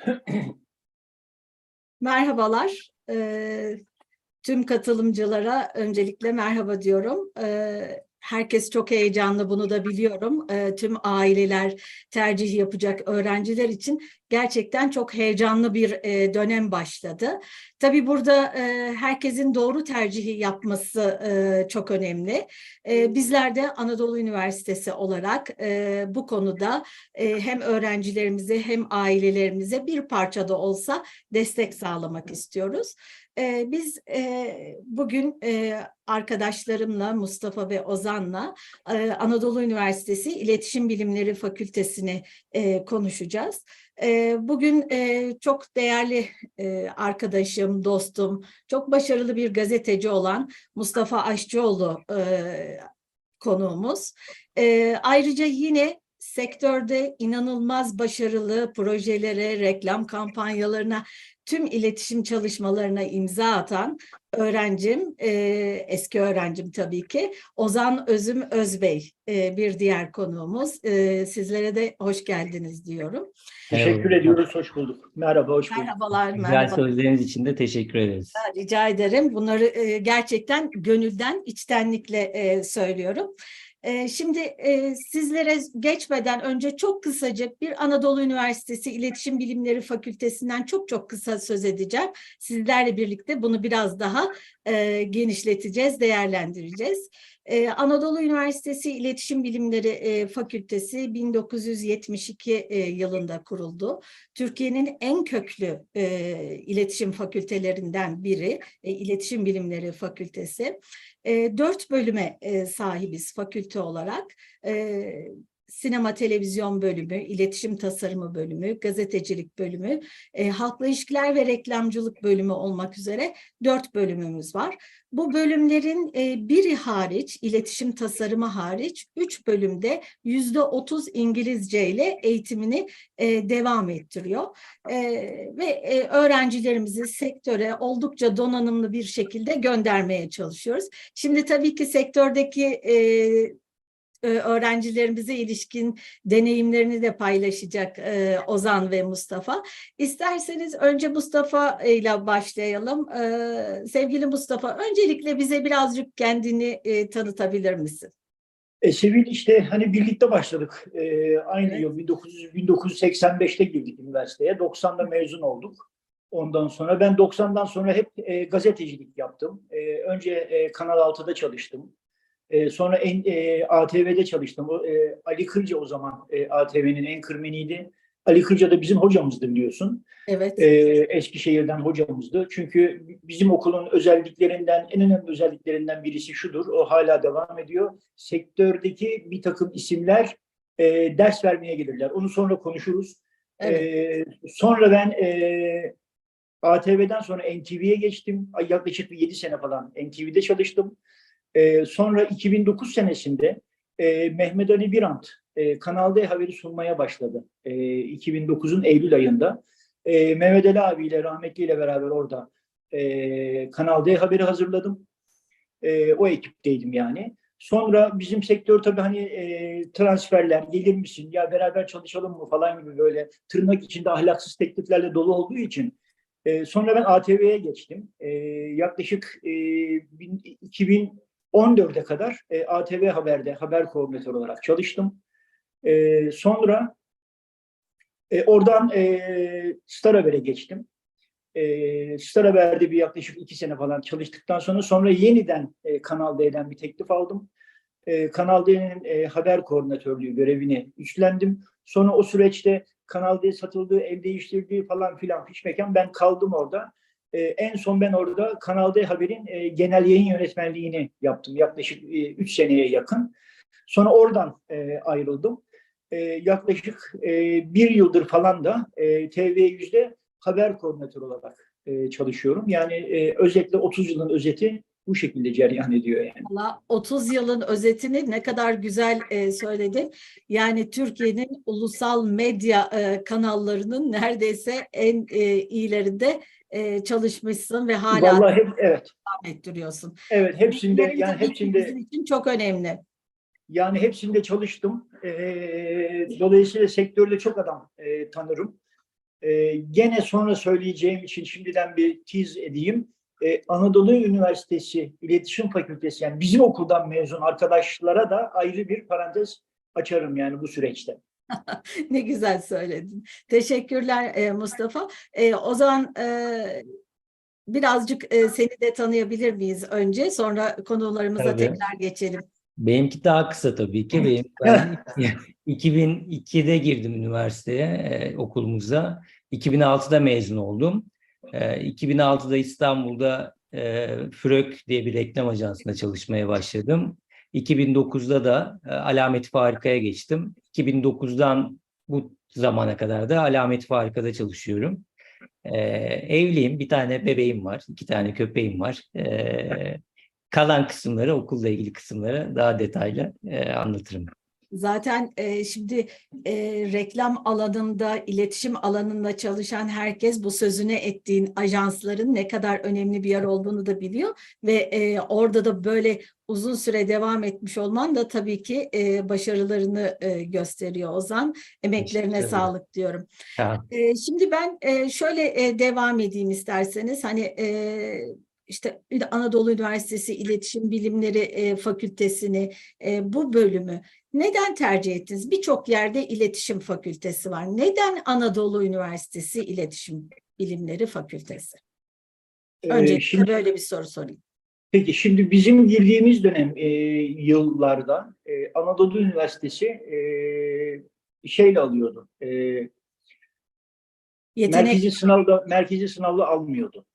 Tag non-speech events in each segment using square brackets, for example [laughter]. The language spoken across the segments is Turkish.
[clears throat] Merhabalar. Ee, tüm katılımcılara öncelikle merhaba diyorum. Ee, herkes çok heyecanlı bunu da biliyorum. Ee, tüm aileler tercih yapacak öğrenciler için gerçekten çok heyecanlı bir e, dönem başladı. Tabii burada e, herkesin doğru tercihi yapması e, çok önemli. E, bizler de Anadolu Üniversitesi olarak bu konuda hem öğrencilerimize hem ailelerimize bir parça da olsa destek sağlamak istiyoruz. E, biz e, bugün e, arkadaşlarımla Mustafa ve Ozan'la e, Anadolu Üniversitesi İletişim Bilimleri Fakültesini e, konuşacağız. E, bugün e, çok değerli e, arkadaşım, dostum, çok başarılı bir gazeteci olan Mustafa Aşçıoğlu e, konuğumuz. E, ayrıca yine sektörde inanılmaz başarılı projelere, reklam kampanyalarına, tüm iletişim çalışmalarına imza atan öğrencim, e, eski öğrencim tabii ki, Ozan Özüm Özbey e, bir diğer konuğumuz. E, sizlere de hoş geldiniz diyorum. Teşekkür ediyoruz, hoş bulduk. Merhaba, hoş bulduk. Merhabalar, Güzel merhaba. sözleriniz için de teşekkür ederiz. Rica ederim. Bunları e, gerçekten gönülden, içtenlikle e, söylüyorum. E, şimdi e, sizlere geçmeden önce çok kısaca bir Anadolu Üniversitesi İletişim Bilimleri Fakültesinden çok çok kısa söz edeceğim. Sizlerle birlikte bunu biraz daha e, genişleteceğiz, değerlendireceğiz. Ee, Anadolu Üniversitesi İletişim Bilimleri e, Fakültesi 1972 e, yılında kuruldu. Türkiye'nin en köklü e, iletişim fakültelerinden biri, e, İletişim Bilimleri Fakültesi. E, dört bölüme e, sahibiz fakülte olarak. E, sinema televizyon bölümü, iletişim tasarımı bölümü, gazetecilik bölümü, e, halkla ilişkiler ve reklamcılık bölümü olmak üzere dört bölümümüz var. Bu bölümlerin e, biri hariç, iletişim tasarımı hariç, üç bölümde yüzde otuz İngilizce ile eğitimini e, devam ettiriyor. E, ve e, öğrencilerimizi sektöre oldukça donanımlı bir şekilde göndermeye çalışıyoruz. Şimdi tabii ki sektördeki e, öğrencilerimize ilişkin deneyimlerini de paylaşacak e, Ozan ve Mustafa. İsterseniz önce Mustafa ile başlayalım. E, sevgili Mustafa, öncelikle bize birazcık kendini e, tanıtabilir misin? E, Sevil işte hani birlikte başladık. E, aynı Evet. yıl 1900, 1985'te girdik üniversiteye. 90'da mezun olduk. Ondan sonra ben 90'dan sonra hep e, gazetecilik yaptım. E, önce e, Kanal 6'da çalıştım. E, sonra en, e, ATV'de çalıştım. O, e, Ali Kırca o zaman e, ATV'nin en kırmeniydi. Ali Kırca da bizim hocamızdı biliyorsun. Evet. e, Eskişehir'den hocamızdı. Çünkü bizim okulun özelliklerinden, en önemli özelliklerinden birisi şudur, o hala devam ediyor. Sektördeki bir takım isimler e, ders vermeye gelirler. Onu sonra konuşuruz. Evet. E, sonra ben e, ATV'den sonra NTV'ye geçtim. Yaklaşık bir 7 sene falan NTV'de çalıştım. E, sonra 2009 senesinde e, Mehmet Ali Birant e, Kanal D haberi sunmaya başladı. E, 2009'un Eylül ayında. E, Mehmet Ali abiyle, rahmetliyle beraber orada e, Kanal D haberi hazırladım. E, o ekipteydim yani. Sonra bizim sektör tabii hani e, transferler, gelir misin, ya beraber çalışalım mı falan gibi böyle tırnak içinde ahlaksız tekliflerle dolu olduğu için e, sonra ben ATV'ye geçtim. E, yaklaşık e, bin- 2014'e kadar e, ATV Haber'de haber koordinatörü olarak çalıştım. E, sonra e, oradan e, Star Haber'e geçtim. E, Star Haber'de bir yaklaşık iki sene falan çalıştıktan sonra sonra yeniden e, Kanal D'den bir teklif aldım. E, Kanal D'nin e, haber koordinatörlüğü görevini üstlendim. Sonra o süreçte Kanal D satıldı, el değiştirdi falan filan fiş mekan ben kaldım orada. E, en son ben orada Kanal D Haber'in e, genel yayın yönetmenliğini yaptım yaklaşık 3 seneye yakın. Sonra oradan e, ayrıldım. E, yaklaşık e, bir yıldır falan da e, TV100'de haber koordinatörü olarak e, çalışıyorum. Yani e, özetle 30 yılın özeti bu şekilde cereyan ediyor yani. Valla 30 yılın özetini ne kadar güzel e, söyledin. Yani Türkiye'nin ulusal medya e, kanallarının neredeyse en e, iyilerinde e, çalışmışsın ve hala Vallahi hep, evet. devam ettiriyorsun. Evet hepsinde Bilgilerin yani hepsinde için çok önemli. yani hepsinde çalıştım. E, dolayısıyla sektörde çok adam e, tanırım. E, gene sonra söyleyeceğim için şimdiden bir tiz edeyim. E, Anadolu Üniversitesi İletişim Fakültesi yani bizim okuldan mezun arkadaşlara da ayrı bir parantez açarım yani bu süreçte. [laughs] Ne güzel söyledin. Teşekkürler e, Mustafa. E, o zaman e, birazcık e, seni de tanıyabilir miyiz önce? Sonra konularımıza Tabii. tekrar geçelim. Benimki daha kısa tabii ki. Benim, [laughs] ben 2002'de girdim üniversiteye, e, okulumuza. 2006'da mezun oldum. E, 2006'da İstanbul'da e, Frök diye bir reklam ajansında çalışmaya başladım. 2009'da da e, Alamet Farika'ya geçtim. 2009'dan bu zamana kadar da Alamet Farika'da çalışıyorum. E, evliyim, bir tane bebeğim var, iki tane köpeğim var. E, kalan kısımları, okulla ilgili kısımları daha detaylı e, anlatırım. Zaten e, şimdi e, reklam alanında, iletişim alanında çalışan herkes bu sözüne ettiğin ajansların ne kadar önemli bir yer olduğunu da biliyor ve e, orada da böyle uzun süre devam etmiş olman da tabii ki e, başarılarını e, gösteriyor Ozan. Emeklerine sağlık diyorum. Ha, E, şimdi ben e, şöyle e, devam edeyim isterseniz. Hani e, işte Anadolu Üniversitesi İletişim Bilimleri e, Fakültesini e, bu bölümü neden tercih ettiniz? Birçok yerde iletişim fakültesi var. Neden Anadolu Üniversitesi İletişim Bilimleri Fakültesi? E, Öncelikle şimdi böyle bir soru sorayım. Peki şimdi bizim girdiğimiz dönem e, yıllarda e, Anadolu Üniversitesi e, şeyle alıyordu. E, Yetenek. merkezi sınavda merkezi sınavla almıyordu.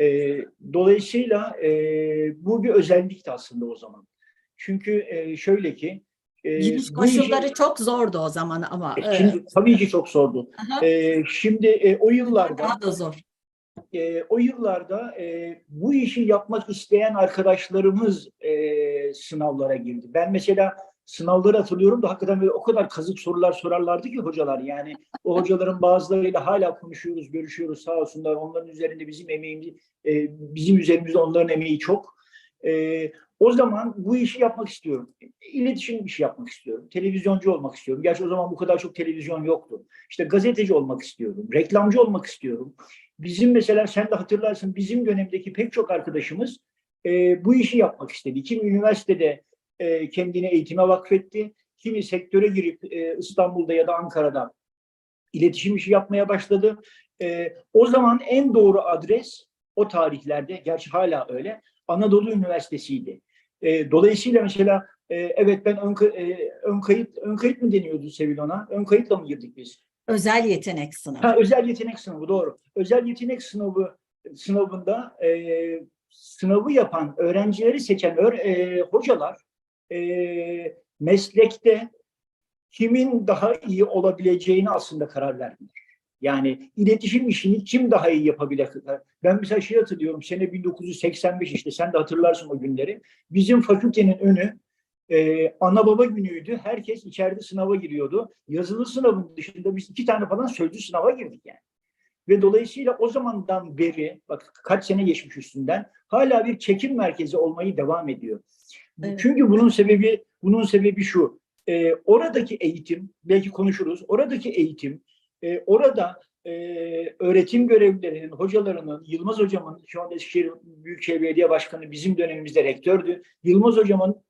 E, dolayısıyla e, bu bir özellikti aslında o zaman. Çünkü e, şöyle ki e, Giriş bu işi- koşulları çok zordu o zaman ama. E, şimdi, tabii ki çok zordu. aha, E, şimdi e, o yıllarda daha da zor. e, o yıllarda e, bu işi yapmak isteyen arkadaşlarımız e, sınavlara girdi. Ben mesela sınavları hatırlıyorum da hakikaten böyle o kadar kazık sorular sorarlardı ki hocalar. Yani o hocaların bazılarıyla hala konuşuyoruz, görüşüyoruz sağ olsunlar. Onların üzerinde bizim emeğimiz, e, bizim üzerimizde onların emeği çok. E, o zaman bu işi yapmak istiyorum. İletişim işi yapmak istiyorum. Televizyoncu olmak istiyorum. Gerçi o zaman bu kadar çok televizyon yoktu. İşte gazeteci olmak istiyorum. Reklamcı olmak istiyorum. Bizim mesela sen de hatırlarsın bizim dönemdeki pek çok arkadaşımız e, bu işi yapmak istedi. Kimi üniversitede e, kendini eğitime vakfetti. Kimi sektöre girip e, İstanbul'da ya da Ankara'da iletişim işi yapmaya başladı. E, o zaman en doğru adres o tarihlerde, gerçi hala öyle, Anadolu Üniversitesi'ydi. E, dolayısıyla mesela e, evet ben ön, e, ön kayıt ön kayıt mı deniyordu Sevil ona? Ön kayıtla mı girdik biz? Özel yetenek sınavı. Ha, özel yetenek sınavı doğru. Özel yetenek sınavı sınavında e, sınavı yapan öğrencileri seçen öğ- e, hocalar e, meslekte kimin daha iyi olabileceğini aslında karar verdiler. Yani iletişim işini kim daha iyi yapabilir? Ben mesela şey hatırlıyorum sene 1985 işte sen de hatırlarsın o günleri. Bizim fakültenin önü e, ana baba günüydü. Herkes içeride sınava giriyordu. Yazılı sınavın dışında biz iki tane falan sözlü sınava girdik yani. Ve dolayısıyla o zamandan beri, bak kaç sene geçmiş üstünden, hala bir çekim merkezi olmayı devam ediyor. Evet. Çünkü bunun sebebi bunun sebebi şu. e, oradaki eğitim, belki konuşuruz. Oradaki eğitim, e, orada e, öğretim görevlilerinin, hocalarının, Yılmaz hocamın, şu anda Eskişehir Büyükşehir Belediye Başkanı bizim dönemimizde rektördü. Yılmaz hocamın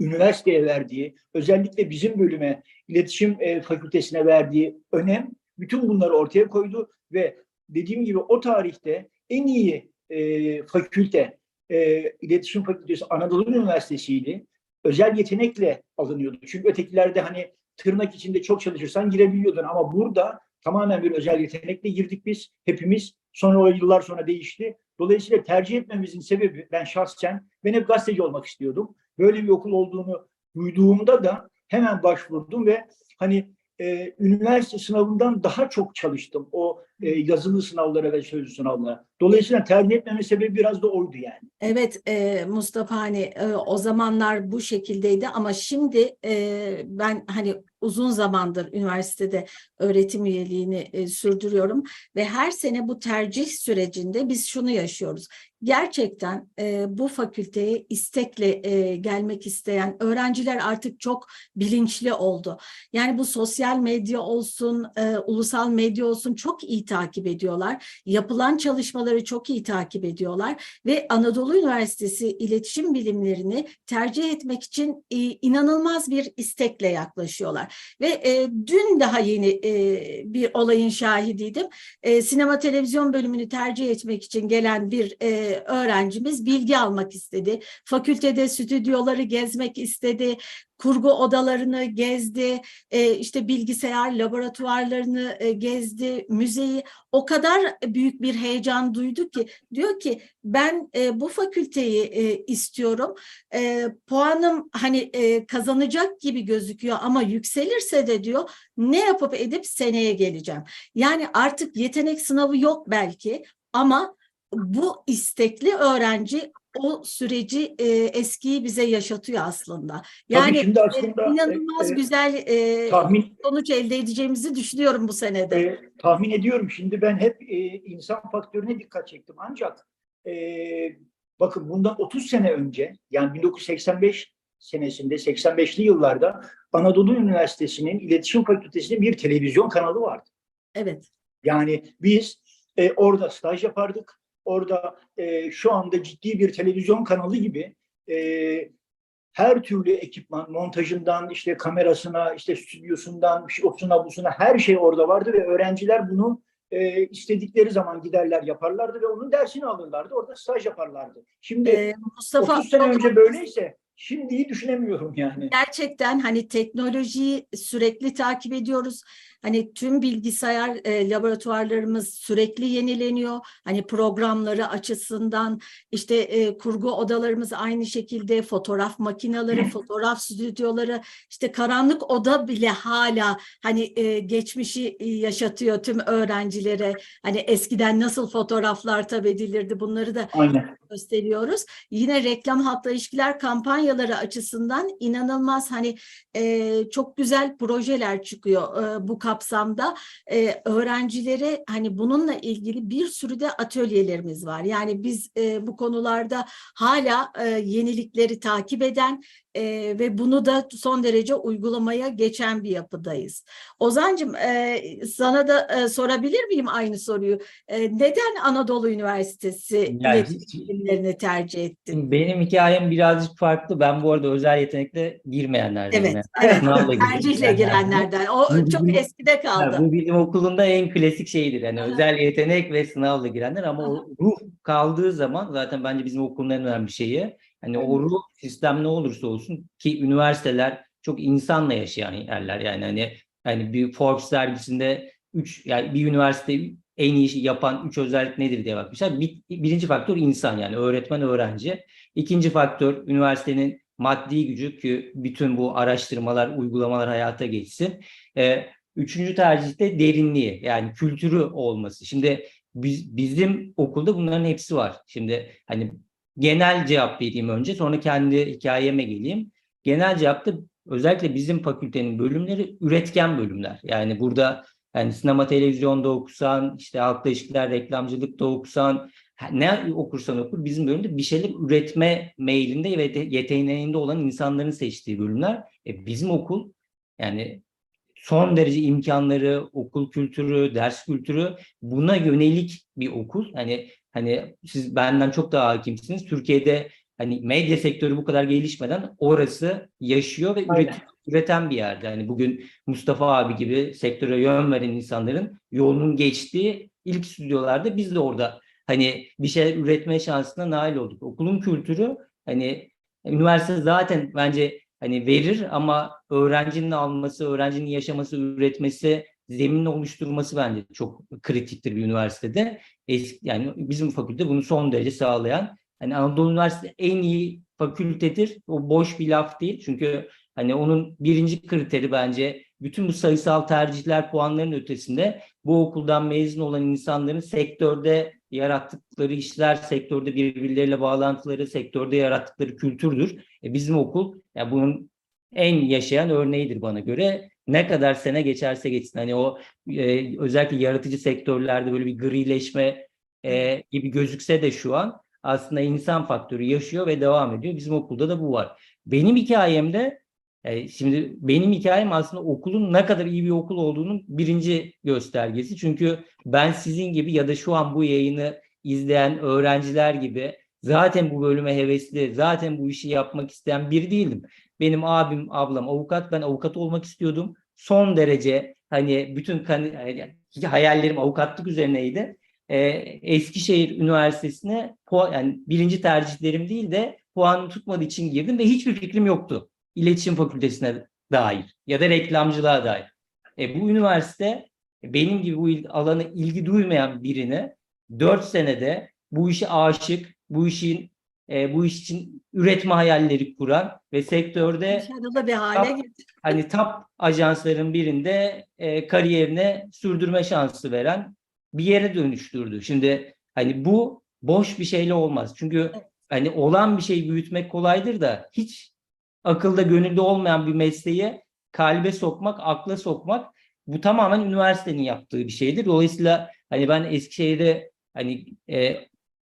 üniversiteye verdiği, özellikle bizim bölüme, iletişim e, fakültesine verdiği önem bütün bunları ortaya koydu ve dediğim gibi o tarihte en iyi e, fakülte, e, iletişim fakültesi Anadolu Üniversitesi'ydi. Özel yetenekle alınıyordu. Çünkü ötekilerde hani tırnak içinde çok çalışırsan girebiliyordun ama burada tamamen bir özel yetenekle girdik biz hepimiz. Sonra o yıllar sonra değişti. Dolayısıyla tercih etmemizin sebebi ben şahsen ben hep gazeteci olmak istiyordum. Böyle bir okul olduğunu duyduğumda da hemen başvurdum ve hani e, üniversite sınavından daha çok çalıştım o e, yazılı sınavlara ve sözlü sınavlara. Dolayısıyla tercih etmemin sebebi biraz da oydu yani. Evet e, Mustafa hani e, o zamanlar bu şekildeydi ama şimdi e, ben hani uzun zamandır üniversitede öğretim üyeliğini e, sürdürüyorum ve her sene bu tercih sürecinde biz şunu yaşıyoruz. Gerçekten e, bu fakülteye istekle e, gelmek isteyen öğrenciler artık çok bilinçli oldu. Yani bu sosyal medya olsun, e, ulusal medya olsun çok iyi takip ediyorlar. Yapılan çalışmaları çok iyi takip ediyorlar ve Anadolu Üniversitesi iletişim bilimlerini tercih etmek için e, inanılmaz bir istekle yaklaşıyorlar. Ve e, dün daha yeni e, bir olayın şahidiydim. E, sinema televizyon bölümünü tercih etmek için gelen bir e, öğrencimiz bilgi almak istedi. Fakültede stüdyoları gezmek istedi. Kurgu odalarını gezdi, e, işte bilgisayar laboratuvarlarını e, gezdi, müzeyi. O kadar büyük bir heyecan duydu ki diyor ki ben e, bu fakülteyi e, istiyorum. E, puanım hani e, kazanacak gibi gözüküyor ama yükselirse de diyor ne yapıp edip seneye geleceğim. Yani artık yetenek sınavı yok belki ama bu istekli öğrenci o süreci e, eskiyi bize yaşatıyor aslında. Yani şimdi aslında e, inanılmaz e, güzel e, tahmin sonuç elde edeceğimizi düşünüyorum bu senede. e, tahmin ediyorum. Şimdi ben hep e, insan faktörüne dikkat çektim. Ancak e, bakın bundan 30 sene önce yani 1985 senesinde 85'li yıllarda Anadolu Üniversitesi'nin İletişim Fakültesi'nin bir televizyon kanalı vardı. Evet. Yani biz e, orada staj yapardık. Orada e, şu anda ciddi bir televizyon kanalı gibi e, her türlü ekipman, montajından işte kamerasına, işte stüdyosundan, işte osuna busuna her şey orada vardı ve öğrenciler bunu e, istedikleri zaman giderler yaparlardı ve onun dersini alırlardı. Orada staj yaparlardı. Şimdi E, Mustafa 30 sene önce böyleyse şimdiyi düşünemiyorum yani. gerçekten hani teknolojiyi sürekli takip ediyoruz. Hani tüm bilgisayar e, laboratuvarlarımız sürekli yenileniyor. Hani programları açısından işte e, kurgu odalarımız aynı şekilde fotoğraf makineleri, fotoğraf stüdyoları işte karanlık oda bile hala hani e, geçmişi e, yaşatıyor tüm öğrencilere. Hani eskiden nasıl fotoğraflar tabii edilirdi bunları da Aynen. gösteriyoruz. Yine reklam halkla ilişkiler kampanyaları açısından inanılmaz hani e, çok güzel projeler çıkıyor e, bu kapsamda. E, öğrencilere hani bununla ilgili bir sürü de atölyelerimiz var. Yani biz e, bu konularda hala e, yenilikleri takip eden e, ve bunu da son derece uygulamaya geçen bir yapıdayız. Ozancığım e, sana da e, sorabilir miyim aynı soruyu? E, neden Anadolu Üniversitesi Yani bilimlerini tercih ettin? Benim hikayem birazcık farklı. Ben bu arada özel yetenekle girmeyenlerdenim. Evet, yani. [laughs] evet. Tercihle Yani girenlerden. O Bu çok eskide kaldı. bu bilim okulunda en klasik şeydir. Yani Aha. özel yetenek ve sınavla girenler ama Aha. o ruh kaldığı zaman zaten bence bizim okulun en önemli şeyi. Hani o ruh sistem ne olursa olsun ki üniversiteler çok insanla yaşayan yerler yani hani hani bir Forbes dergisinde üç yani bir üniversite en iyi işi yapan üç özellik nedir diye bakmışlar. Bir, birinci faktör insan yani öğretmen öğrenci. İkinci faktör üniversitenin maddi gücü ki bütün bu araştırmalar, uygulamalar hayata geçsin. Ee, Üçüncü tercih de derinliği yani kültürü olması. Şimdi biz, bizim okulda bunların hepsi var. Şimdi hani genel cevap vereyim önce sonra kendi hikayeme geleyim. Genel cevapta özellikle bizim fakültenin bölümleri üretken bölümler. Yani burada yani sinema televizyonda okusan, işte halkla ilişkiler, reklamcılıkta okusan, ne okursan okur bizim bölümde bir şeyler üretme meylinde ve de- yeteneğinde olan insanların seçtiği bölümler. E, bizim okul yani son derece imkanları, okul kültürü, ders kültürü buna yönelik bir okul. Hani hani siz benden çok daha hakimsiniz. Türkiye'de hani medya sektörü bu kadar gelişmeden orası yaşıyor ve Aynen. üret- üreten bir yerde. Yani bugün Mustafa abi gibi sektöre yön veren insanların yolunun geçtiği ilk stüdyolarda biz de orada hani bir şeyler üretme şansına nail olduk. Okulun kültürü hani üniversite zaten bence hani verir ama öğrencinin alması, öğrencinin yaşaması, üretmesi, zeminini oluşturması bence çok kritiktir bir üniversitede. Eski, yani bizim fakülte bunu son derece sağlayan. Hani Anadolu Üniversitesi en iyi fakültedir. O boş bir laf değil. Çünkü hani onun birinci kriteri bence bütün bu sayısal tercihler puanların ötesinde bu okuldan mezun olan insanların sektörde yarattıkları işler, sektörde birbirleriyle bağlantıları, sektörde yarattıkları kültürdür. E, bizim okul ya bunun en yaşayan örneğidir bana göre. Ne kadar sene geçerse geçsin. Hani o e, özellikle yaratıcı sektörlerde böyle bir grileşme e, gibi gözükse de şu an aslında insan faktörü yaşıyor ve devam ediyor. Bizim okulda da bu var. Benim hikayemde e, şimdi benim hikayem aslında okulun ne kadar iyi bir okul olduğunun birinci göstergesi. Çünkü ben sizin gibi ya da şu an bu yayını izleyen öğrenciler gibi zaten bu bölüme hevesli, zaten bu işi yapmak isteyen biri değildim. Benim abim, ablam avukat, ben avukat olmak istiyordum. Son derece hani bütün hayallerim avukatlık üzerineydi. Ee, Eskişehir Üniversitesi'ne puan, yani birinci tercihlerim değil de puanım tutmadığı için girdim ve hiçbir fikrim yoktu. İletişim Fakültesine dair ya da reklamcılığa dair. E, bu üniversite benim gibi bu il- alana ilgi duymayan birini 4 senede bu işe aşık, bu işin e, bu iş için üretme hayalleri kuran ve sektörde Başarılı bir hale Top- getirdi. hani top ajansların birinde e, kariyerine sürdürme şansı veren bir yere dönüştürdü. Şimdi hani bu boş bir şeyle olmaz. Çünkü hani olan bir şeyi büyütmek kolaydır da hiç akılda gönülde olmayan bir mesleği kalbe sokmak, akla sokmak bu tamamen üniversitenin yaptığı bir şeydir. Dolayısıyla hani ben Eskişehir'de hani e,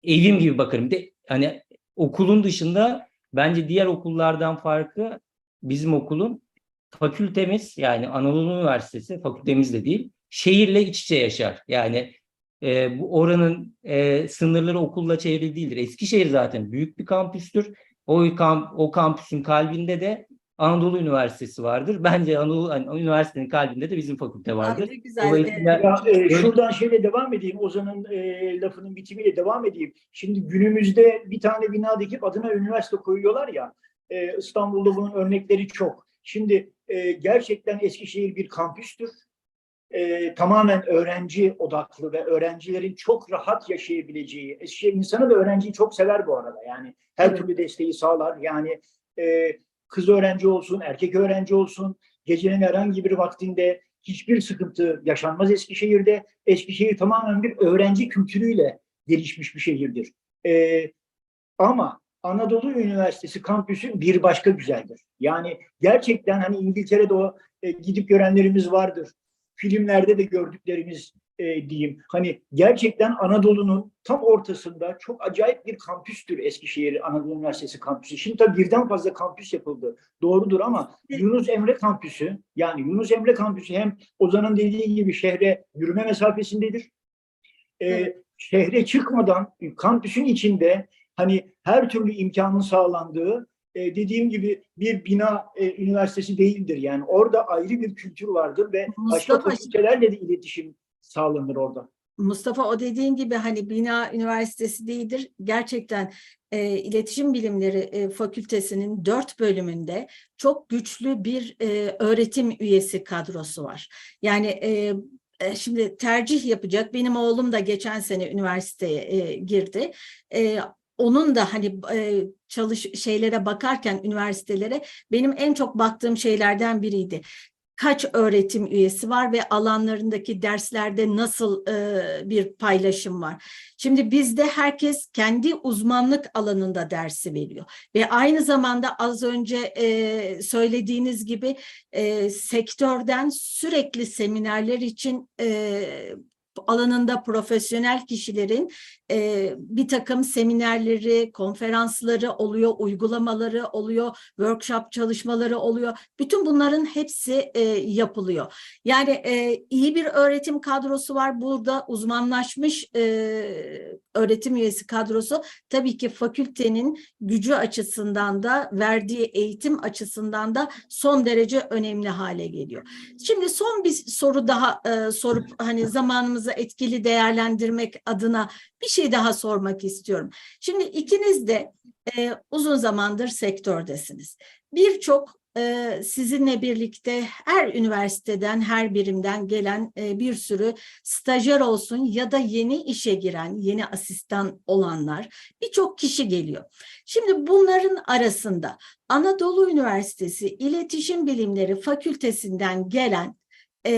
evim gibi bakarım. De hani okulun dışında bence diğer okullardan farkı bizim okulun fakültemiz yani Anadolu Üniversitesi fakültemiz de değil şehirle iç içe yaşar. Yani e, bu oranın e, sınırları okulla çevrili değildir. Eskişehir zaten büyük bir kampüstür. O, kamp, o kampüsün kalbinde de Anadolu Üniversitesi vardır. Bence Anadolu hani, üniversitenin kalbinde de bizim fakülte vardır. Ne güzel. Dolayısıyla Evet. Ya, e, şuradan şeyle devam edeyim. Ozan'ın e, lafının bitimiyle devam edeyim. Şimdi günümüzde bir tane bina dikip adına üniversite koyuyorlar ya. e, İstanbul'da bunun örnekleri çok. Şimdi e, gerçekten Eskişehir bir kampüstür. E, tamamen öğrenci odaklı ve öğrencilerin çok rahat yaşayabileceği. Eskişehir insanı da öğrenciyi çok sever bu arada. Yani her Evet. türlü desteği sağlar. Yani e, kız öğrenci olsun, erkek öğrenci olsun, gecenin herhangi bir vaktinde hiçbir sıkıntı yaşanmaz Eskişehir'de. Eskişehir tamamen bir öğrenci kültürüyle gelişmiş bir şehirdir. Ee, ama Anadolu Üniversitesi kampüsü bir başka güzeldir. Yani gerçekten hani İngiltere'de o e, gidip görenlerimiz vardır. Filmlerde de gördüklerimiz e, diyeyim. Hani gerçekten Anadolu'nun tam ortasında çok acayip bir kampüstür Eskişehir Anadolu Üniversitesi kampüsü. Şimdi tabii birden fazla kampüs yapıldı. Doğrudur ama Yunus Emre kampüsü yani Yunus Emre kampüsü hem Ozan'ın dediği gibi şehre yürüme mesafesindedir. Ee. Şehre çıkmadan kampüsün içinde hani her türlü imkanın sağlandığı e, dediğim gibi bir bina e, üniversitesi değildir. Yani orada ayrı bir kültür vardır ve başka Mustafa- fakültelerle de iletişim sağlanır orada. Mustafa o dediğin gibi hani bina üniversitesi değildir. Gerçekten e, iletişim bilimleri e, fakültesinin dört bölümünde çok güçlü bir e, öğretim üyesi kadrosu var. Yani e, e, şimdi tercih yapacak. Benim oğlum da geçen sene üniversiteye e, girdi. E, onun da hani e, çalış şeylere bakarken üniversitelere benim en çok baktığım şeylerden biriydi kaç öğretim üyesi var ve alanlarındaki derslerde nasıl e, bir paylaşım var. Şimdi bizde herkes kendi uzmanlık alanında dersi veriyor ve aynı zamanda az önce e, söylediğiniz gibi e, sektörden sürekli seminerler için alanında profesyonel kişilerin e, bir takım seminerleri, konferansları oluyor, uygulamaları oluyor, workshop çalışmaları oluyor. Bütün bunların hepsi e, yapılıyor. Yani e, iyi bir öğretim kadrosu var burada, uzmanlaşmış e, öğretim üyesi kadrosu. Tabii ki fakültenin gücü açısından da, verdiği eğitim açısından da son derece önemli hale geliyor. Şimdi son bir soru daha e, sorup hani zamanımızı etkili değerlendirmek adına bir şey daha sormak istiyorum. Şimdi ikiniz de e, uzun zamandır sektördesiniz. Birçok e, sizinle birlikte her üniversiteden, her birimden gelen e, bir sürü stajyer olsun ya da yeni işe giren, yeni asistan olanlar birçok kişi geliyor. Şimdi bunların arasında Anadolu Üniversitesi İletişim Bilimleri Fakültesinden gelen e,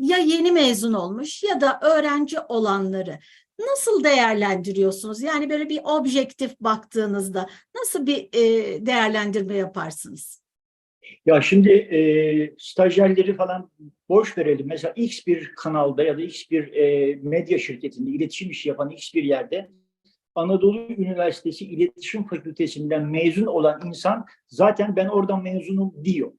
ya yeni mezun olmuş ya da öğrenci olanları nasıl değerlendiriyorsunuz? Yani böyle bir objektif baktığınızda nasıl bir e, değerlendirme yaparsınız? Ya şimdi e, stajyerleri falan boş verelim. Mesela X bir kanalda ya da X bir e, medya şirketinde iletişim işi yapan X bir yerde Anadolu Üniversitesi İletişim Fakültesinden mezun olan insan zaten ben oradan mezunum diyor.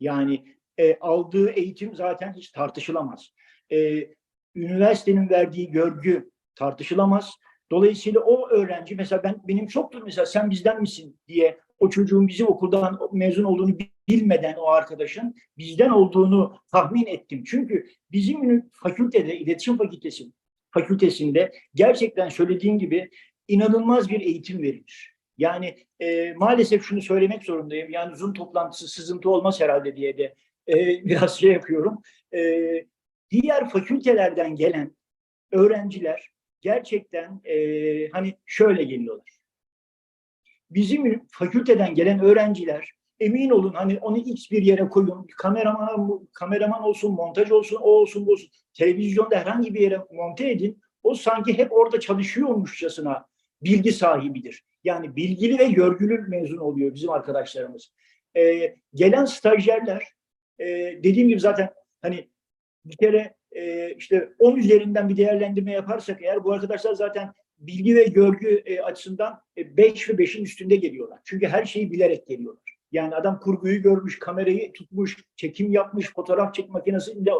Yani e, aldığı eğitim zaten hiç tartışılamaz. E, üniversitenin verdiği görgü tartışılamaz. Dolayısıyla o öğrenci mesela ben benim çoktur mesela sen bizden misin diye o çocuğun bizim okuldan mezun olduğunu bilmeden o arkadaşın bizden olduğunu tahmin ettim. Çünkü bizim fakültede iletişim fakültesi fakültesinde gerçekten söylediğim gibi inanılmaz bir eğitim verilir. Yani e, maalesef şunu söylemek zorundayım. Yani Zoom toplantısı sızıntı olmaz herhalde diye de e, [laughs] biraz şey yapıyorum. E, diğer fakültelerden gelen öğrenciler gerçekten e, hani şöyle geliyorlar. Bizim fakülteden gelen öğrenciler emin olun hani onu x bir yere koyun. Kameraman, kameraman olsun, montaj olsun, o olsun, bu olsun. Televizyonda herhangi bir yere monte edin. O sanki hep orada çalışıyormuşçasına bilgi sahibidir. Yani bilgili ve görgülü mezun oluyor bizim arkadaşlarımız. Ee, gelen stajyerler e, dediğim gibi zaten hani bir kere e, işte 10 üzerinden bir değerlendirme yaparsak eğer bu arkadaşlar zaten bilgi ve görgü e, açısından 5 ve 5'in üstünde geliyorlar. Çünkü her şeyi bilerek geliyorlar. Yani adam kurguyu görmüş, kamerayı tutmuş, çekim yapmış, fotoğraf çek makinesinde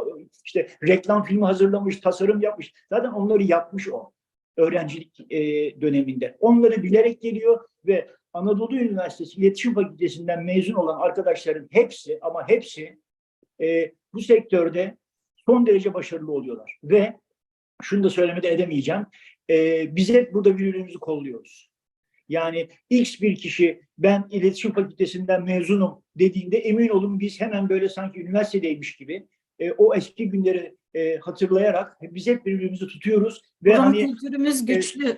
işte reklam filmi hazırlamış, tasarım yapmış. Zaten onları yapmış o öğrencilik e, döneminde. Onları bilerek geliyor ve Anadolu Üniversitesi İletişim Fakültesinden mezun olan arkadaşların hepsi ama hepsi e, bu sektörde son derece başarılı oluyorlar. Ve şunu da söylemede edemeyeceğim. E, biz hep burada birbirimizi kolluyoruz. Yani X bir kişi ben iletişim fakültesinden mezunum dediğinde emin olun biz hemen böyle sanki üniversitedeymiş gibi e, o eski günleri e, hatırlayarak biz hep birbirimizi tutuyoruz ve Buranın hani kültürümüz güçlü ya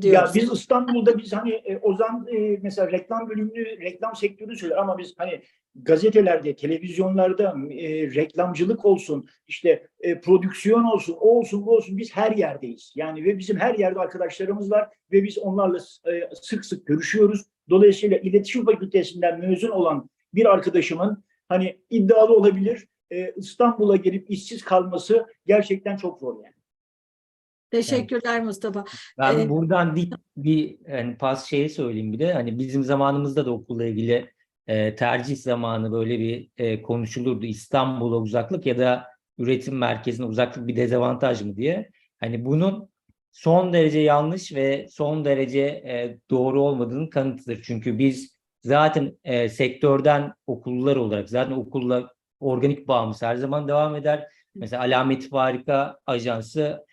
diyoruz. biz İstanbul'da biz hani e, Ozan e, mesela reklam bölümünü, reklam sektörünü söyler ama biz hani gazetelerde, televizyonlarda e, reklamcılık olsun, işte e, prodüksiyon olsun, o olsun, bu olsun biz her yerdeyiz. Yani ve bizim her yerde arkadaşlarımız var ve biz onlarla e, sık sık görüşüyoruz. Dolayısıyla iletişim fakültesinden mezun olan bir arkadaşımın hani iddialı olabilir e, İstanbul'a gelip işsiz kalması gerçekten çok zor yani. Teşekkürler Mustafa. Ben Evet. buradan bir, bir yani pas şeyi söyleyeyim bir de hani bizim zamanımızda da okulla ilgili e, tercih zamanı böyle bir e, konuşulurdu. İstanbul'a uzaklık ya da üretim merkezine uzaklık bir dezavantaj mı diye. Hani bunun son derece yanlış ve son derece e, doğru olmadığının kanıtıdır. Çünkü biz zaten e, sektörden okullar olarak zaten okulla organik bağımız her zaman devam eder. Mesela Alamet Farika Ajansı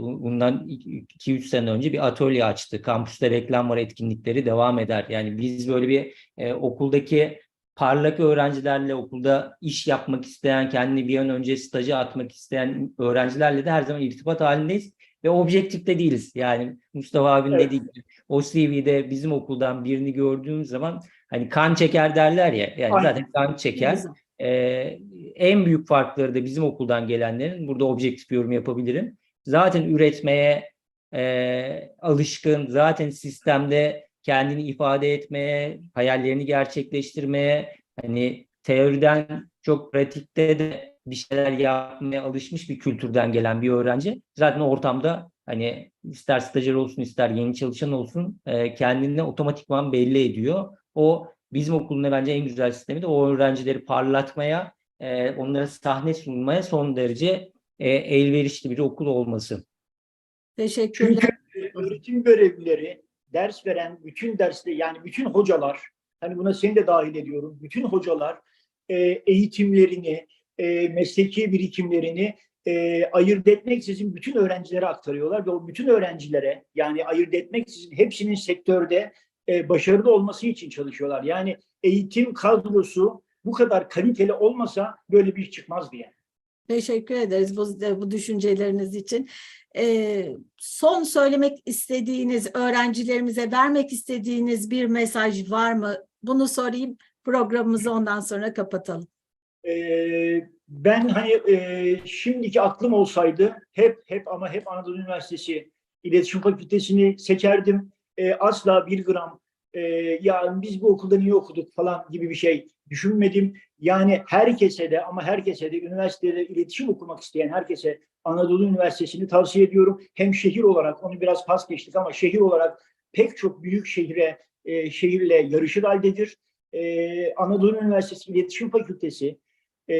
bu- bundan 2-3 sene önce bir atölye açtı. Kampüste reklam var etkinlikleri devam eder. Yani biz böyle bir e, okuldaki parlak öğrencilerle okulda iş yapmak isteyen, kendini bir an önce staja atmak isteyen öğrencilerle de her zaman irtibat halindeyiz. Ve objektif de değiliz. Yani Mustafa abinin Evet. dediği gibi o CV'de bizim okuldan birini gördüğüm zaman hani kan çeker derler ya. Yani Aynen. zaten kan çeker. Ee, en büyük farkları da bizim okuldan gelenlerin, burada objektif bir yorum yapabilirim. Zaten üretmeye e, alışkın, zaten sistemde kendini ifade etmeye, hayallerini gerçekleştirmeye, hani teoriden çok pratikte de bir şeyler yapmaya alışmış bir kültürden gelen bir öğrenci. Zaten ortamda hani ister stajyer olsun ister yeni çalışan olsun e, kendini otomatikman belli ediyor. O bizim okulun bence en güzel sistemi de o öğrencileri parlatmaya, e, onlara sahne sunmaya son derece e, elverişli bir okul olması. Teşekkürler. Çünkü öğretim görevlileri, ders veren bütün derste yani bütün hocalar, hani buna seni de dahil ediyorum, bütün hocalar e, eğitimlerini, e, mesleki birikimlerini e, ayırt etmeksizin bütün öğrencilere aktarıyorlar ve o bütün öğrencilere yani ayırt etmeksizin hepsinin sektörde e, başarılı olması için çalışıyorlar. Yani eğitim kadrosu bu kadar kaliteli olmasa böyle bir iş çıkmazdı yani. Teşekkür ederiz bu, bu düşünceleriniz için. Ee, son söylemek istediğiniz, öğrencilerimize vermek istediğiniz bir mesaj var mı? Bunu sorayım. Programımızı ondan sonra kapatalım. Ee, ben hani e, şimdiki aklım olsaydı hep hep ama hep Anadolu Üniversitesi İletişim Fakültesini seçerdim. E, asla bir gram e, ya biz bu okulda niye okuduk falan gibi bir şey düşünmedim. Yani herkese de ama herkese de üniversitede iletişim okumak isteyen herkese Anadolu Üniversitesi'ni tavsiye ediyorum. Hem şehir olarak onu biraz pas geçtik ama şehir olarak pek çok büyük şehre e, şehirle yarışır haldedir. E, Anadolu Üniversitesi İletişim Fakültesi e,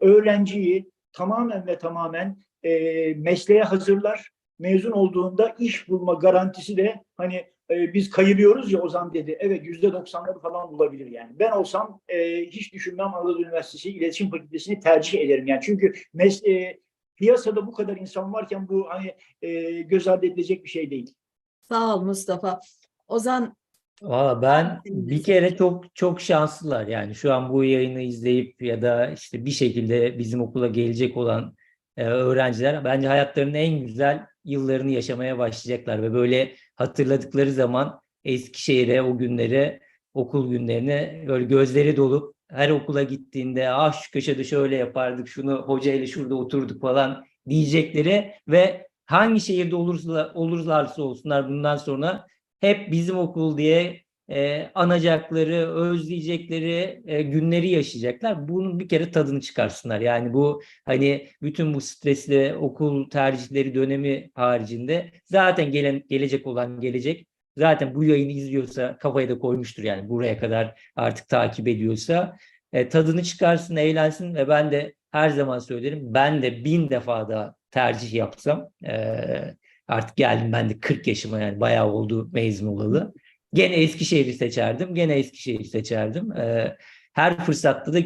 öğrenciyi tamamen ve tamamen e, mesleğe hazırlar. Mezun olduğunda iş bulma garantisi de hani e, biz kayırıyoruz ya Ozan dedi. Evet yüzde doksanları falan bulabilir yani. Ben olsam e, hiç düşünmem Anadolu Üniversitesi İletişim Fakültesini tercih ederim yani. Çünkü mes e, piyasada bu kadar insan varken bu hani e, göz ardı edilecek bir şey değil. Sağ ol Mustafa. Ozan Valla ben bir kere çok çok şanslılar yani şu an bu yayını izleyip ya da işte bir şekilde bizim okula gelecek olan e, öğrenciler bence hayatlarının en güzel yıllarını yaşamaya başlayacaklar ve böyle hatırladıkları zaman Eskişehir'e o günlere okul günlerine böyle gözleri dolup her okula gittiğinde ah şu köşede şöyle yapardık şunu hocayla şurada oturduk falan diyecekleri ve hangi şehirde olursa olurlarsa olsunlar bundan sonra hep bizim okul diye e, anacakları, özleyecekleri e, günleri yaşayacaklar. Bunun bir kere tadını çıkarsınlar. Yani bu hani bütün bu stresli okul tercihleri dönemi haricinde zaten gelen gelecek olan gelecek zaten bu yayını izliyorsa kafaya da koymuştur yani buraya kadar artık takip ediyorsa e, tadını çıkarsın, eğlensin ve ben de her zaman söylerim ben de bin defa daha tercih yapsam e, artık geldim ben de 40 yaşıma yani bayağı oldu mezun olalı. Gene Eskişehir'i seçerdim. Gene Eskişehir'i seçerdim. Ee, her fırsatta da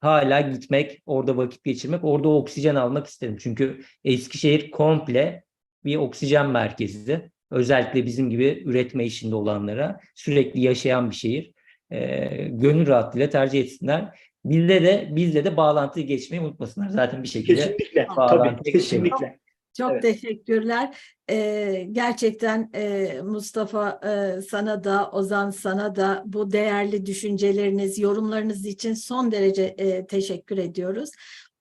hala gitmek, orada vakit geçirmek, orada oksijen almak isterim. Çünkü Eskişehir komple bir oksijen merkezi. Özellikle bizim gibi üretme işinde olanlara sürekli yaşayan bir şehir. Ee, gönül rahatlığıyla tercih etsinler. Bizle de bizle de bağlantıyı geçmeyi unutmasınlar. Zaten bir şekilde Kesinlikle. Tabii kesinlikle. Çok Evet. teşekkürler. Ee, gerçekten e, Mustafa e, sana da Ozan sana da bu değerli düşünceleriniz, yorumlarınız için son derece e, teşekkür ediyoruz.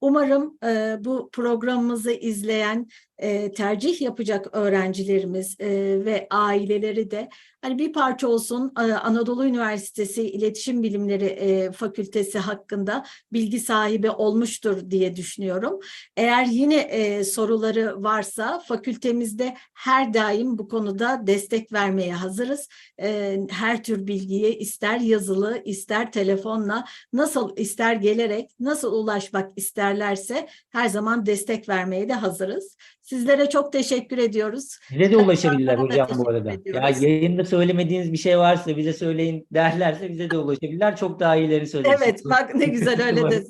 Umarım e, bu programımızı izleyen e, tercih yapacak öğrencilerimiz e, ve aileleri de hani bir parça olsun e, Anadolu Üniversitesi İletişim Bilimleri e, Fakültesi hakkında bilgi sahibi olmuştur diye düşünüyorum. Eğer yine e, soruları varsa fakültemizde her daim bu konuda destek vermeye hazırız. E, her tür bilgiye ister yazılı ister telefonla nasıl ister gelerek nasıl ulaşmak isterlerse her zaman destek vermeye de hazırız. Sizlere çok teşekkür ediyoruz. Bize de ulaşabilirler Katılımlara da hocam bu arada. teşekkür Ya ediyoruz. yayında söylemediğiniz bir şey varsa bize söyleyin derlerse bize de ulaşabilirler. Çok daha iyileri söylesin. Evet bak ne güzel öyle de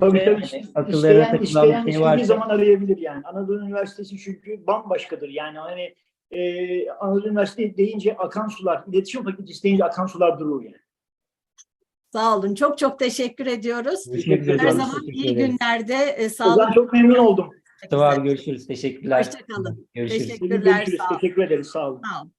Tabii tabii. İsteyen, takılan isteyen bir şey varsa zaman arayabilir yani. Anadolu Üniversitesi çünkü bambaşkadır. Yani hani e, Anadolu Üniversitesi deyince akan sular, iletişim fakültesi deyince akan sular durur yani. Sağ olun. Çok çok teşekkür ediyoruz. Üzere Her zaman Teşekkür iyi günlerde e, sağlıklı. çok memnun oldum. Mustafa abi görüşürüz. Teşekkürler. Hoşça kalın. Görüşürüz. Teşekkür- Teşekkürler, Görüşürüz. sağ olun. Teşekkür ederiz. Sağ olun. Sağ olun.